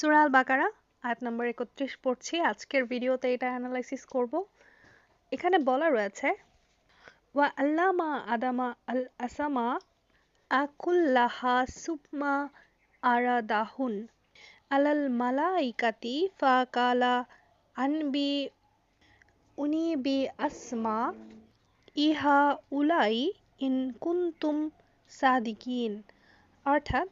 সুরাল বাকারা, আয়াত নম্বর একত্রিশ পড়ছি। আজকের ভিডিওতে এটা অ্যানালাইসিস করব। এখানে বলা রয়েছে, ওয়া আল্লামা আদামা আল আসামা আকুল্লাহা সুপমা আরাদাহুন আলাল মালাইকাতি ফাকালা আনবি উনি বি আসমা ইহা উলাই ইন কুন্তুম সাদিকিন। অর্থাৎ,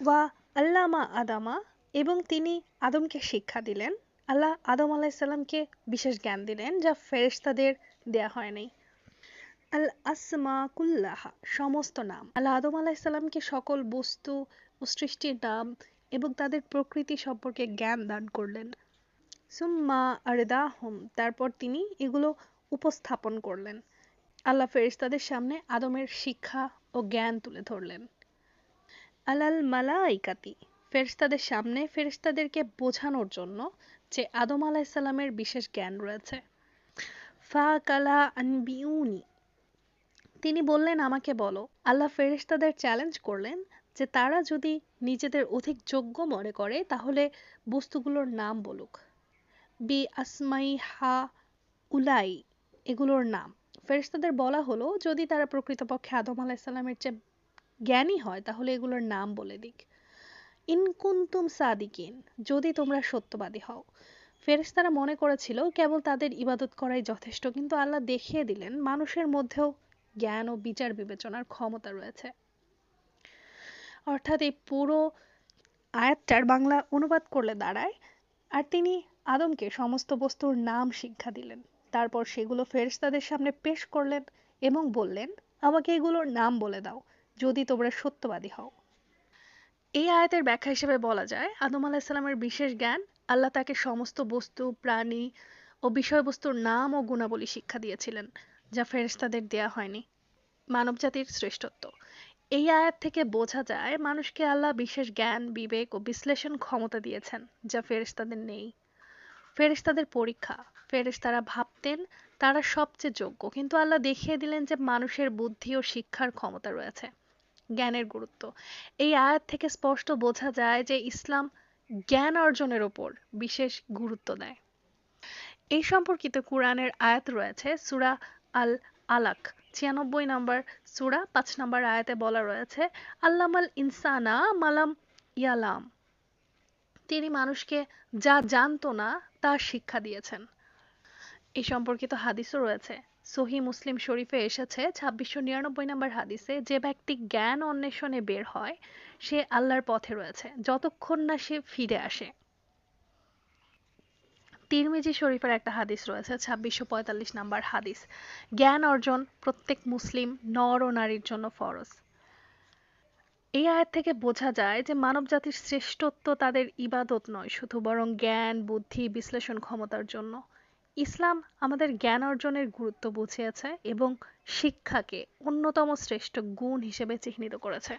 ওয়া আল্লামা আদামা এবং তিনি আদমকে শিক্ষা দিলেন। আল্লাহ আদম আলাইসাল্লামকে বিশেষ জ্ঞান দিলেন যা ফেরেশতাদের দেয়া হয়নি। আল আসমা কুল্লাহা, সমস্ত নাম। আল্লাহ আদম আলাইসাল্লামকে সকল বস্তু ও সৃষ্টির নাম এবং তাদের প্রকৃতি সম্পর্কে জ্ঞান দান করলেন। সুম্মা আরদাহম, তারপর তিনি এগুলো উপস্থাপন করলেন। আল্লাহ ফেরিস্তাদের সামনে আদমের শিক্ষা ও জ্ঞান তুলে ধরলেন। আলাল মালাইকাতি ফেরিস্তাদের সামনে ফেরিস্তাদেরকে বোঝানোর জন্য যে আদম আলাইসাল্লামের বিশেষ জ্ঞান রয়েছে। ফা কালা আনবিউনি, তিনি বললেন, আমাকে বলো, আল্লাহ ফেরিস্তাদের চ্যালেঞ্জ করলেন যে তারা যদি নিজেদের অধিক যোগ্য মনে করে, তাহলে বস্তুগুলোর নাম বলুক। বি আসমাই হা উলাই, এগুলোর নাম। ফেরিস্তাদের বলা হলো, যদি তারা প্রকৃতপক্ষে আদম আলাহিসাল্লামের চেয়ে জ্ঞানী হয়, তাহলে এগুলোর নাম বলে দিক। ইনকুন্তুম সাদিকিন, যদি তোমরা সত্যবাদী হও। ফেরেশতারা মনে করেছিল, কেবল তাদের ইবাদত করাই যথেষ্ট, কিন্তু আল্লাহ দেখিয়ে দিলেন, মানুষের মধ্যেও জ্ঞান ও বিচার বিবেচনার ক্ষমতা রয়েছে। অর্থাৎ এই পুরো আয়াতটার বাংলা অনুবাদ করলে দাঁড়ায়, আর তিনি আদমকে সমস্ত বস্তুর নাম শিক্ষা দিলেন। তারপর সেগুলো ফেরেশতাদের সামনে পেশ করলেন এবং বললেন, আমাকে এগুলোর নাম বলে দাও। যদি তোমরা সত্যবাদী হও। এই আয়াতের ব্যাখ্যা হিসেবে বলা যায়, আদম আলাহিসাল্লামের বিশেষ জ্ঞান আল্লাহ তাকে সমস্ত বস্তু, প্রাণী ও বিষয়বস্তুর নাম ও গুণাবলী শিক্ষা দিয়েছিলেন, যা ফেরেশতাদের দেয়া হয়নি। মানবজাতির শ্রেষ্ঠত্ব। এই আয়াত থেকে বোঝা যায়, মানুষকে আল্লাহ বিশেষ জ্ঞান, বিবেক ও বিশ্লেষণ ক্ষমতা দিয়েছেন, যা ফেরেশতাদের নেই। ফেরেশতাদের পরীক্ষা, ফেরেশতারা ভাবতেন তারা সবচেয়ে যোগ্য, কিন্তু আল্লাহ দেখিয়ে দিলেন যে মানুষের বুদ্ধি ও শিক্ষার ক্ষমতা রয়েছে। জ্ঞানের গুরুত্ব। এই আয়াত থেকে স্পষ্ট বোঝা যায় যে ইসলাম জ্ঞান অর্জনের ওপর বিশেষ গুরুত্ব দেয়। এই সম্পর্কিত কোরআনের আয়াত রয়েছে সুরা আল আলাক ছিয়ানব্বই নম্বর সুরা, পাঁচ নম্বর আয়াতে বলা রয়েছে, আল্লামাল ইনসানা মালাম ইয়ালাম। তিনি মানুষকে যা জানতো না তা শিক্ষা দিয়েছেন। এই সম্পর্কিত হাদিসও রয়েছে। সহি মুসলিম শরীফে এসেছে ছাব্বিশশো নিরানব্বই নম্বর হাদিসে, যে ব্যক্তি জ্ঞান অন্বেষণে বের হয়, সে আল্লাহর পথে রয়েছে, যতক্ষণ না সে ফিরে আসে। তিরমিজি শরীফের একটা হাদিস রয়েছে, ছাব্বিশশো পঁয়তাল্লিশ নাম্বার হাদিস, জ্ঞান অর্জন প্রত্যেক মুসলিম নর ও নারীর জন্য ফরজ। এই আয়ের থেকে বোঝা যায় যে মানব জাতির শ্রেষ্ঠত্ব তাদের ইবাদত নয়, শুধু বরং জ্ঞান, বুদ্ধি, বিশ্লেষণ ক্ষমতার জন্য। ইসলাম আমাদের জ্ঞান অর্জনের গুরুত্ব বুঝিয়েছে এবং শিক্ষাকে অন্যতম শ্রেষ্ঠ গুণ হিসেবে চিহ্নিত করেছে।